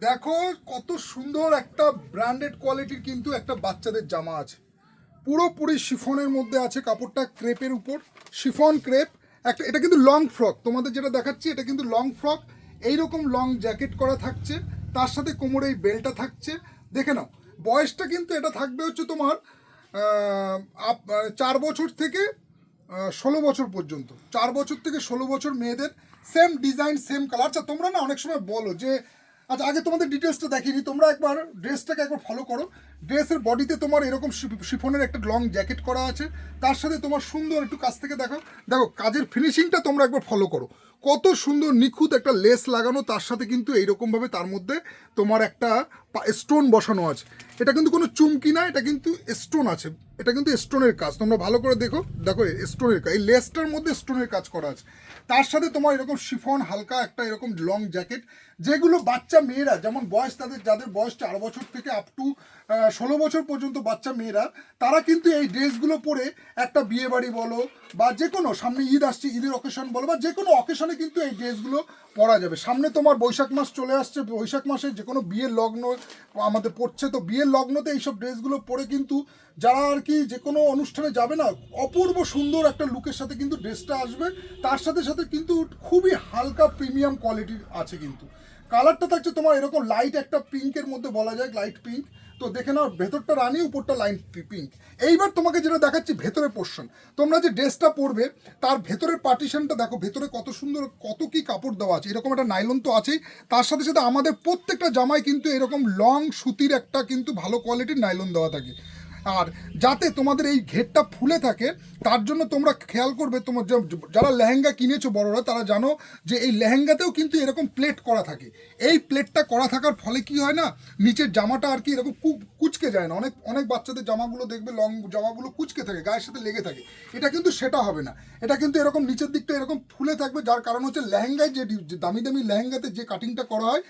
দেখো, কত সুন্দর একটা ব্র্যান্ডেড কোয়ালিটির কিন্তু একটা বাচ্চাদের জামা আছে। পুরোপুরি শিফনের মধ্যে আছে, কাপড়টা ক্রেপের উপর। শিফন ক্রেপ, একটা, এটা কিন্তু লং ফ্রক তোমাদের যেটা দেখাচ্ছি, এটা কিন্তু লং ফ্রক এইরকম লং জ্যাকেট করা থাকছে। তার সাথে কোমরে এই বেলটা থাকছে। দেখে নাও, বয়সটা কিন্তু এটা থাকবে হচ্ছে তোমার আপ- চার বছর থেকে ষোলো বছর পর্যন্ত। চার বছর থেকে ষোলো বছর মেয়েদের সেম ডিজাইন সেম কালার আচ্ছা তোমরা না অনেক সময় বলো যে আচ্ছা আগে তোমাদের ডিটেলসটা দেখিনি তোমরা একবার ড্রেসটাকে একবার ফলো করো। ড্রেসের বডিতে তোমার এরকম শিফনের একটা লং জ্যাকেট করা আছে, তার সাথে তোমার সুন্দর একটু কাছ থেকে দেখো দেখো কাজের ফিনিশিংটা তোমরা একবার ফলো করো। কত সুন্দর নিখুঁত একটা লেস লাগানো, তার সাথে কিন্তু এইরকমভাবে তার মধ্যে তোমার একটা স্টোন বসানো আছে। এটা কিন্তু কোনো চুমকি না, এটা কিন্তু স্টোন আছে। এটা কিন্তু স্টোনের কাজ। তোমরা ভালো করে দেখো দেখো স্টোনের কাজ। এই লেসটার মধ্যে স্টোনের কাজ করা আছে। তার সাথে তোমার এরকম শিফন, হালকা একটা এরকম লং জ্যাকেট যেগুলো বাচ্চা মেয়েরা যেমন বয়স তাদের, যাদের বয়স চার বছর থেকে আপ টু ষোলো বছর পর্যন্ত বাচ্চা মেয়েরা, তারা কিন্তু এই ড্রেসগুলো পরে একটা বিয়ে বাড়ি বলো বা যে কোনো, সামনে ঈদ আসছে, ঈদের অকেশন বলো বা যে কোনো অকেশনে কিন্তু এই ড্রেসগুলো পরা যাবে। সামনে তোমার বৈশাখ মাস চলে আসছে, বৈশাখ মাসে যে কোনো বিয়ের লগ্ন আমাদের পড়ছে, তো বিয়ের লগ্নতে এইসব ড্রেসগুলো পরে কিন্তু যারা আর কি যে কোনো অনুষ্ঠানে যাবে না, অপূর্ব সুন্দর একটা লুকের সাথে কিন্তু ড্রেসটা আসবে। তার সাথে সাথে কিন্তু খুবই হালকা প্রিমিয়াম কোয়ালিটির আছে কিন্তু। কালারটা থাকছে তোমার এরকম লাইট একটা পিঙ্কের মধ্যে বলা যায় লাইট পিঙ্ক তো দেখে নাও, ভেতরটা রানি, উপরটা লাইন পিঙ্ক এইবার তোমাকে যেটা দেখাচ্ছি, ভেতরের পোর্শন তোমরা যে ড্রেসটা পরবে, তার ভেতরের পার্টিশনটা দেখো, ভেতরে কত সুন্দর, কত কি কাপড় দেওয়া আছে। এরকম একটা নাইলন তো আছেই। তার সাথে সাথে আমাদের প্রত্যেকটা জামায় কিন্তু এরকম লং সুতির একটা কিন্তু ভালো কোয়ালিটির নাইলন দেওয়া থাকে। আর যাতে তোমাদের এই ঘেরটা ফুলে থাকে, তার জন্য তোমরা খেয়াল করবে, তোমার যারা লেহেঙ্গা কিনেছো বড়রা, তারা জানো যে এই লেহেঙ্গাতেও কিন্তু এরকম প্লেট করা থাকে। এই প্লেটটা করা থাকার ফলে কি হয় না, নিচের জামাটা আর কি এরকম কুচকে যায় না। অনেক অনেক বাচ্চাদের জামাগুলো দেখবে লং জামাগুলো কুচকে থাকে, গায়ের সাথে লেগে থাকে। এটা কিন্তু সেটা হবে না। এটা কিন্তু এরকম নিচের দিকটা এরকম ফুলে থাকবে, যার কারণ হচ্ছে লেহেঙ্গায় যে দামি দামি লেহেঙ্গাতে যে কাটিংটা করা হয়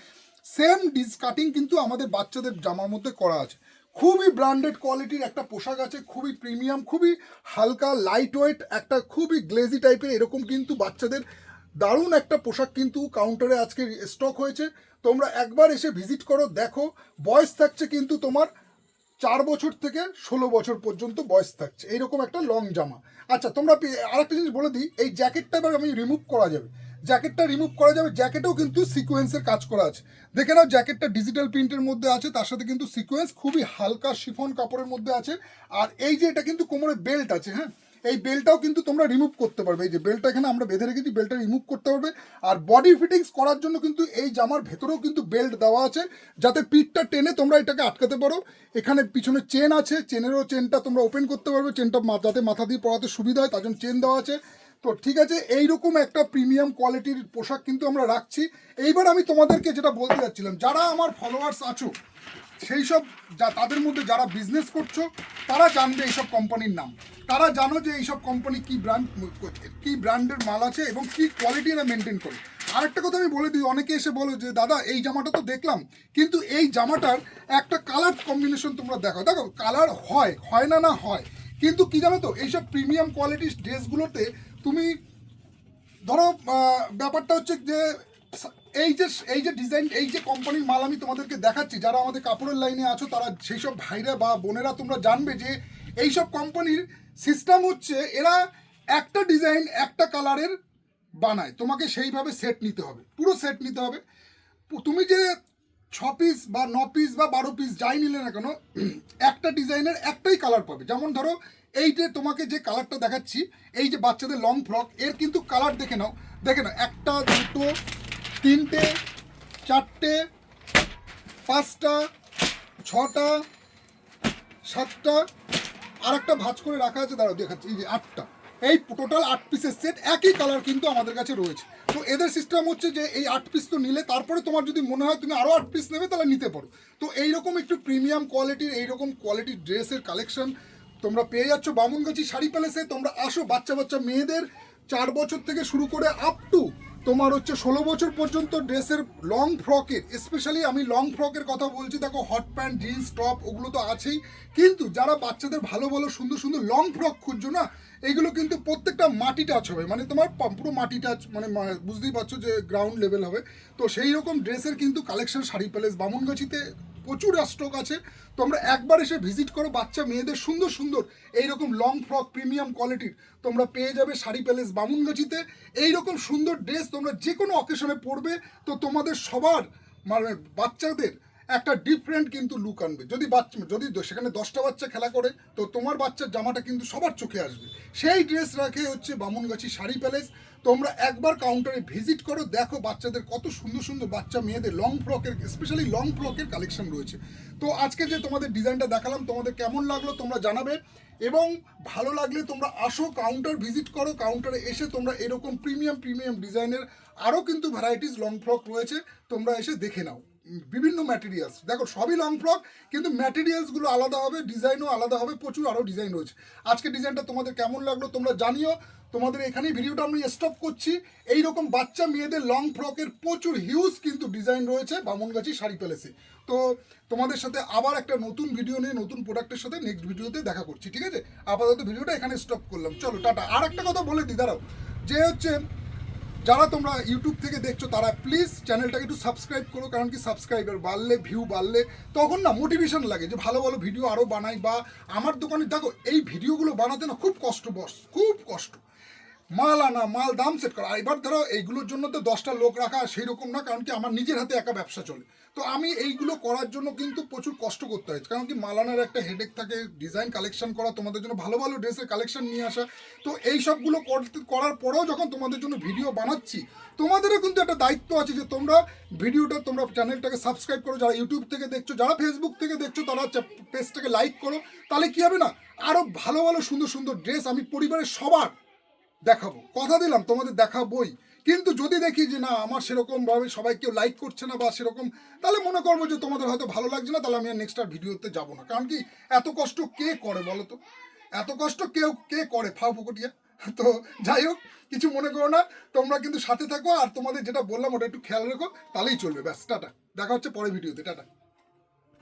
সেম ডিস কাটিং কিন্তু আমাদের বাচ্চাদের জামার মধ্যে করা আছে। খুবই ব্র্যান্ডেড কোয়ালিটির একটা পোশাক আছে, খুবই প্রিমিয়াম, খুবই হালকা লাইট ওয়েট একটা খুবই গ্লেজি টাইপের এরকম কিন্তু বাচ্চাদের দারুণ একটা পোশাক কিন্তু কাউন্টারে আজকে স্টক হয়েছে। তোমরা একবার এসে ভিজিট করো, দেখো, বয়স থাকছে কিন্তু তোমার চার বছর থেকে ষোলো বছর পর্যন্ত বয়স থাকছে এইরকম একটা লং জামা। আচ্ছা তোমরা আরেকটা জিনিস বলে দিই, এই জ্যাকেটটা এবার আমি রিমুভ করা যাবে। জ্যাকেটটা রিমুভ করা যাবে। জ্যাকেটেও কিন্তু সিকোয়েন্সের কাজ করা আছে। দেখে নাও, জ্যাকেটটা ডিজিটাল প্রিন্টের মধ্যে আছে, তার সাথে কিন্তু সিকোয়েন্স খুবই হালকা শিফন কাপড়ের মধ্যে আছে। আর এই যে এটা কিন্তু কোমরে বেল্ট আছে হ্যাঁ? এই বেলটাও কিন্তু তোমরা রিমুভ করতে পারবে। এই যে বেলটা এখানে আমরা বেঁধে রেখেছি বেলটা রিমুভ করতে পারবে। আর বডি ফিটিংস করার জন্য কিন্তু এই জামার ভেতরেও কিন্তু বেল্ট দেওয়া আছে, যাতে পিঠটা টেনে তোমরা এটাকে আটকাতে পারো। এখানে পিছনে চেন আছে চেনেরও চেনটা তোমরা ওপেন করতে পারবে। চেনটা যাতে মাথা দিয়ে পড়াতে সুবিধা হয়, তার জন্য চেন দেওয়া আছে। তো ঠিক আছে, এইরকম একটা প্রিমিয়াম কোয়ালিটির পোশাক কিন্তু আমরা রাখছি। এইবার আমি তোমাদেরকে যেটা বলতে যাচ্ছিলাম, যারা আমার ফলোয়ার্স আছো সেই সব যা তাদের মধ্যে যারা বিজনেস করছ, তারা জানবে এইসব কোম্পানির নাম। তারা জানো যে এইসব কোম্পানি কি ব্র্যান্ড কি ব্র্যান্ডের মাল আছে এবং কি কোয়ালিটি এরা মেনটেন করে। আরেকটা কথা আমি বলে দিই, অনেকে এসে বলো যে, দাদা, এই জামাটা তো দেখলাম, কিন্তু এই জামাটার একটা কালার কম্বিনেশন তোমরা দেখো দেখো কালার হয় হয় না না হয়। কিন্তু কি জানো তো, এইসব প্রিমিয়াম কোয়ালিটির ড্রেসগুলোতে তুমি, ধরো ব্যাপারটা হচ্ছে যে, এই যে এই যে ডিজাইন এই যে কোম্পানির মাল আমি তোমাদেরকে দেখাচ্ছি, যারা আমাদের কাপড়ের লাইনে আছো, তারা সেই সব ভাইরা বা বোনেরা তোমরা জানবে যে এই সব কোম্পানির সিস্টেম হচ্ছে এরা একটা ডিজাইন একটা কালারের বানায়। তোমাকে সেইভাবে সেট নিতে হবে। পুরো সেট নিতে হবে। তুমি যে ছ পিস বা ন পিস বা বারো পিস যাই নিলে না কেন, একটা ডিজাইনের একটাই কালার পাবে। যেমন ধরো, এইটে তোমাকে যে কালারটা দেখাচ্ছি, এই যে বাচ্চাদের লং ফ্রক এর কিন্তু কালার দেখে নাও। দেখে নাও, একটা, দুটো, তিনটে, চারটে, পাঁচটা, ছটা, সাতটা আর একটা ভাঁজ করে রাখা আছে, দাঁড়াও, দেখাচ্ছি, এই যে আটটা। এই টোটাল আট পিসের সেট একই কালার কিন্তু আমাদের কাছে রয়েছে। তো এদের সিস্টেম হচ্ছে যে এই আট পিস তো নিলে তারপরে তোমার যদি মনে হয় তুমি আরও আট পিস নেবে, তাহলে নিতে পারো। তো এইরকম একটু প্রিমিয়াম কোয়ালিটির এইরকম কোয়ালিটির ড্রেসের কালেকশন তোমরা পেয়ে যাচ্ছ বামুনগাছি শাড়ি প্যালেসে তোমরা আসো বাচ্চা বাচ্চা মেয়েদের, চার বছর থেকে শুরু করে আপ টু তোমার হচ্ছে ষোলো বছর পর্যন্ত ড্রেসের লং ফ্রকের স্পেশালি আমি লং ফ্রকের কথা বলছি, দেখো হট প্যান্ট জিন্স টপ ওগুলো তো আছেই। কিন্তু যারা বাচ্চাদের ভালো ভালো সুন্দর সুন্দর লং ফ্রক খুঁজছো না, এগুলো কিন্তু প্রত্যেকটা মাটি টাচ হবে। মানে তোমার পুরো মাটি টাচ মানে বুঝতেই পারছ যে গ্রাউন্ড লেভেল হবে। তো সেই রকম ড্রেসের কিন্তু কালেকশন শাড়ি প্যালেস বামুনগাছিতে প্রচুর স্টক আছে। তোমরা একবার এসে ভিজিট করো, বাচ্চা মেয়েদের সুন্দর সুন্দর। এইরকম লং ফ্রক প্রিমিয়াম কোয়ালিটির তোমরা পেয়ে যাবে শাড়ি প্যালেস বামুনগাছিতে। এইরকম সুন্দর ড্রেস তোমরা যে কোনো অকেশনে পরবে। তো তোমাদের সবার মানে বাচ্চাদের একটা ডিফারেন্ট কিন্তু লুক আনবে। যদি বাচ্চা, যদি সেখানে দশটা বাচ্চা খেলা করে, তো তোমার বাচ্চার জামাটা কিন্তু সবার চোখে আসবে। সেই ড্রেস রাখে হচ্ছে বামুনগাছি শাড়ি প্যালেস তোমরা একবার কাউন্টারে ভিজিট করো, দেখো বাচ্চাদের কত সুন্দর সুন্দর বাচ্চা, মেয়েদের লং ফ্রকের স্পেশালি লং ফ্রকের কালেকশন রয়েছে। তো আজকে যে তোমাদের ডিজাইনটা দেখালাম, তোমাদের কেমন লাগল তোমরা জানাবে। এবং ভালো লাগলে তোমরা আসো কাউন্টার ভিজিট করো কাউন্টারে এসে তোমরা এরকম প্রিমিয়াম প্রিমিয়াম ডিজাইনের আরও কিন্তু ভ্যারাইটিস লং ফ্রক রয়েছে, তোমরা এসে দেখে নাও। বিভিন্ন ম্যাটেরিয়ালস দেখো, সবই লং ফ্রক কিন্তু ম্যাটেরিয়ালসগুলো আলাদা হবে ডিজাইনও আলাদা হবে, প্রচুর আরও ডিজাইন রয়েছে। আজকে ডিজাইনটা তোমাদের কেমন লাগল তোমরা জানিও। তোমাদের এখানেই ভিডিওটা আমি স্টপ করছি। এই রকম বাচ্চা মেয়েদের লং ফ্রকের প্রচুর হিউজ কিন্তু ডিজাইন রয়েছে বামনগাছি শাড়ি প্যালেসে তো তোমাদের সাথে আবার একটা নতুন ভিডিও নিয়ে, নতুন প্রোডাক্টের সাথে নেক্সট ভিডিওতে দেখা করছি, ঠিক আছে? আপাতত ভিডিওটা এখানে স্টপ করলাম। চলো, টাটা। আর একটা কথা বলে দিই, দাঁড়াও। যে হচ্ছে যারা তোমরা ইউটিউব থেকে দেখছ, তারা প্লিজ চ্যানেলটাকে একটু সাবস্ক্রাইব করো, কারণ কি সাবস্ক্রাইবার বাড়লে ভিউ বাড়লে, তখন না মোটিভেশন লাগে যে ভালো ভালো ভিডিও আরও বানাই, বা আমার দোকানে দেখো, এই ভিডিওগুলো বানাতে না খুব কষ্ট বস খুব কষ্ট। মাল আনা, মাল দাম সেট করা। এবার ধরো এইগুলোর জন্য তো দশটা লোক রাখা সেই রকম না, কারণ কি আমার নিজের হাতে একা ব্যবসা চলে। তো আমি এইগুলো করার জন্য কিন্তু প্রচুর কষ্ট করতে হয়। কারণ কি মাল আনার একটা হেডেক থাকে ডিজাইন কালেকশন করা, তোমাদের জন্য ভালো ভালো ড্রেসের কালেকশন নিয়ে আসা। তো এই সবগুলো করতে, করার পরেও যখন তোমাদের জন্য ভিডিও বানাচ্ছি, তোমাদেরও কিন্তু একটা দায়িত্ব আছে যে তোমরা ভিডিওটা তোমরা চ্যানেলটাকে সাবস্ক্রাইব করো। যারা ইউটিউব থেকে দেখছ, যারা ফেসবুক থেকে দেখছ, তারা পেজটাকে লাইক করো। তাহলে কি হবে না? আরও ভালো ভালো সুন্দর সুন্দর ড্রেস আমি পরিবারের সবার দেখাবো। কথা দিলাম, তোমাদের দেখাবই। কিন্তু যদি দেখি যে না, আমার সেরকমভাবে সবাই কেউ লাইক করছে না বা সেরকম, তাহলে মনে করব যে তোমাদের হয়তো ভালো লাগছে না, তাহলে আমি আর নেক্সট আর ভিডিওতে যাব না। কারণ কি, এত কষ্ট কে করে বলো তো? এত কষ্ট কেউ কে করে? ফাও ফুকুটিয়া তো যাই হোক, কিছু মনে করো না, তোমরা কিন্তু সাথে থাকো, আর তোমাদের যেটা বললাম ওটা একটু খেয়াল রেখো, তাহলেই চলবে। ব্যাস, টাটা। দেখা হচ্ছে পরে ভিডিওতে। টাটা।